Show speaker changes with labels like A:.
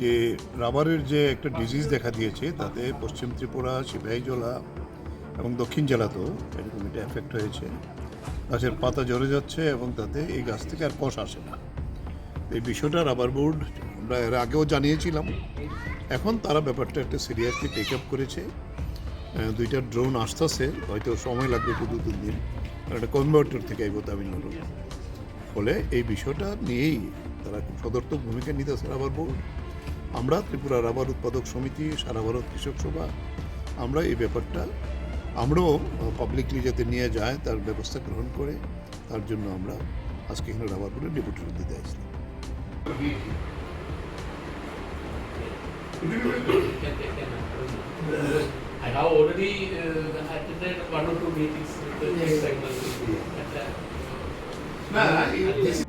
A: যে রাবারের যে একটা ডিজিজ দেখা দিয়েছে, তাতে পশ্চিম ত্রিপুরা সিপাহীজলা এবং দক্ষিণ জেলাতেও এরকম এটা এফেক্ট হয়েছে। গাছের পাতা ঝরে যাচ্ছে এবং তাতে এই গাছ থেকে আর কষ আসে না। এই বিষয়টা রাবার বোর্ড, আমরা এর আগেও জানিয়েছিলাম। এখন তারা ব্যাপারটা একটা সিরিয়াসলি টেক আপ করেছে। দুইটা ড্রোন আসতেছে, হয়তো সময় লাগবে দু দু দিন। একটা কনভার্টার থেকে আইব তামিলনাড়ু। ফলে এই বিষয়টা নিয়েই তারা খুব সদর্থক ভূমিকা নিতেছে রাবার বোর্ড আমরা ত্রিপুরা রাবার উৎপাদক সমিতি, সারা ভারত কৃষক সভা, আমরা এই ব্যাপারটা, আমরাও পাবলিকলি যাতে নিয়ে যায়, তার ব্যবস্থা গ্রহণ করে, তার জন্য আমরা আজকে এখানে রাবার বোর্ডে ডেপুটেশন দিতে আসলাম
B: I have already uh, attended one or two meetings with the
C: Yes.
B: segment. At that,
C: No,
B: I-